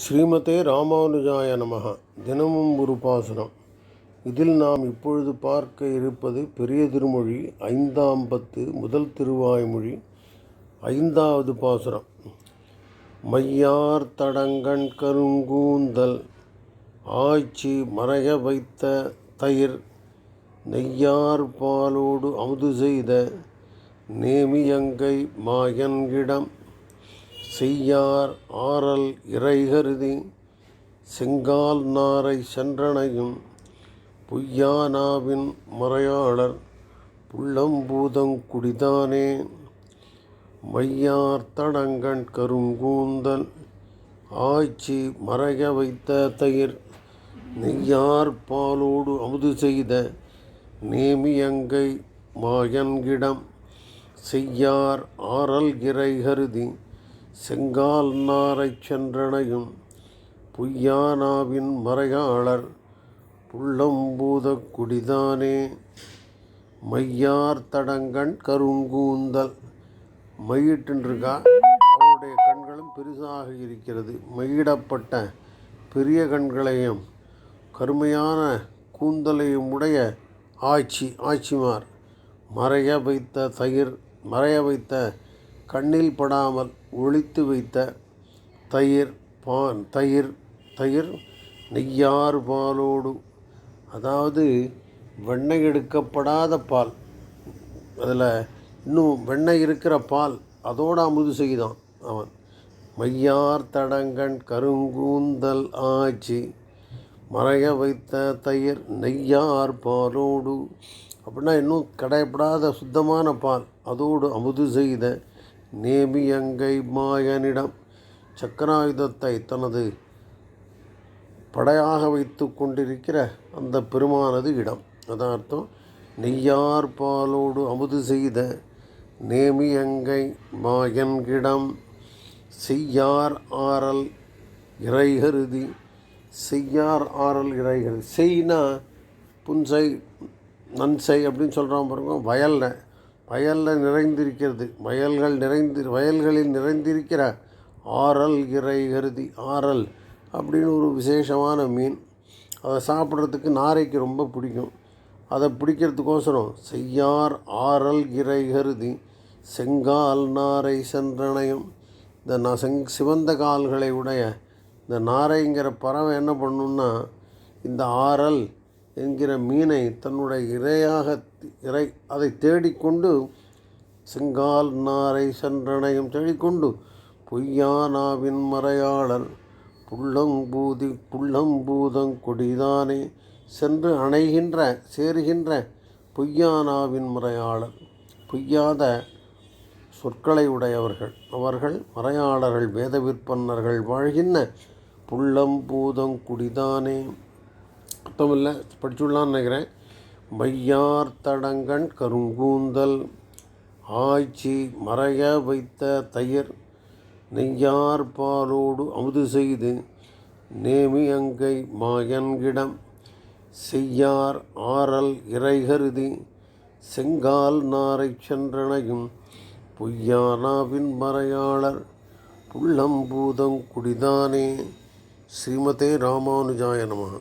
ஸ்ரீமதே ராமானுஜாய நமக. தினமும் ஒரு பாசுரம். இதில் நாம் இப்பொழுது பார்க்க இருப்பது பெரிய திருமொழி ஐந்தாம் பத்து முதல் திருவாய்மொழி ஐந்தாவது பாசுரம். மையார் தடங்கண் கருங்கூந்தல் ஆய்ச்சி மறைய வைத்த தயிர் நெய்யார் பாலோடு அமுது செய்த நேமியங்கை மாயன்கிடம் செய்யார் ஆரல் இறைகருதி செங்கால் நாரை சென்றனையும் பொய்யானாவின் மறையாளர் புள்ளம்பூதங் குடிதானே. மையார் தடங்கண் கருங்கூந்தல் ஆய்ச்சி மறைய வைத்த தயிர் நெய்யார் பாலோடு அமுது செய்த நேமியங்கை மாயன்கிடம் செய்யார் ஆரல் இறை கருதி செங்கால் நாரைச் சென்றணையும் பொய்யானாவின் மறையாளர் புள்ளம்பூதக் குடிதானே. மையார் தடங்கண் கருங்கூந்தல். மையிட்டுருக்கா அவருடைய கண்களும் பெரிசாக இருக்கிறது. மையிடப்பட்ட பெரிய கண்களையும் கருமையான கூந்தலையும் உடைய ஆட்சி ஆட்சிமார். மறைய வைத்த தயிர் மறைய வைத்த கண்ணில் படாமல் ஒளித்து வைத்த தயிர் பான் தயிர் தயிர் நெய்யார் பாலோடு. அதாவது வெண்ணெய் எடுக்கப்படாத பால். அதில் இன்னும் வெண்ணெய் இருக்கிற பால் அதோடு அமுது செய்தான் அவன். மையார் தடங்கண் கருங்கூந்தல் ஆச்சி மறைய வைத்த தயிர் நெய்யார் பாலோடு. அப்படின்னா இன்னும் கடைப்படாத சுத்தமான பால் அதோடு அமுது செய்த நேமியங்கை மாயனிடம் சக்கராயுதத்தை தனது படையாக வைத்து கொண்டிருக்கிற அந்த பெருமானது இடம். அதான் அர்த்தம் நெய்யார் பாலோடு அமுது செய்த நேமியங்கை மாயன்கிடம் செய்யார் ஆறல் இறைகருதி செய்யார் ஆரல் இறைகருதி. செய்னா புன்சை நன்சை அப்படின்னு சொல்கிறான் பாருங்க வயலில். வயலில் நிறைந்திருக்கிறது. வயல்கள் நிறைந்து வயல்களில் நிறைந்திருக்கிற ஆரல் இறை கருதி ஆரல் அப்படின்னு ஒரு விசேஷமான மீன். அதை சாப்பிட்றதுக்கு நாரைக்கு ரொம்ப பிடிக்கும். அதை பிடிக்கிறதுக்கோசரம் செய்யார் ஆரல் இறை கருதி செங்கால் நாரை சென்றணையும். இந்த நான் செங் சிவந்த கால்களை உடைய இந்த நாரைங்கிற பறவை என்ன பண்ணுன்னா இந்த ஆரல் என்கிற மீனை தன்னுடைய இரையாக இறை அதை தேடிக்கொண்டு செங்கால் நாரை சென்றனையும் தேடிக்கொண்டு பொய்யானாவின் மறையாளர் புள்ளம்பூதி புள்ளம்பூதங் கொடிதானே சென்று அணைகின்ற சேருகின்ற பொய்யானாவின் மறையாளர். பொய்யாத சொற்களை உடையவர்கள். அவர்கள் மறையாளர்கள் வேத விற்பன்னர்கள் வாழ்கின்ற புள்ளம்பூதங் அர்த்தம் இல்லை படிச்சுடலான்னு நினைக்கிறேன். மையார் தடங்கண் கருங்கூந்தல் ஆய்ச்சி மறைய வைத்த தயிர் நெய்யார் பாலோடு அமுது செய்து நேமி அங்கை மாயன்கிடம் செய்யார் ஆரல் இறைகருதி செங்கால் நாரை சென்றனையும் பொய்யானாவின் மறையாளர் புள்ளம்பூதம் குடிதானே ஸ்ரீமதே ராமானுஜாய நமः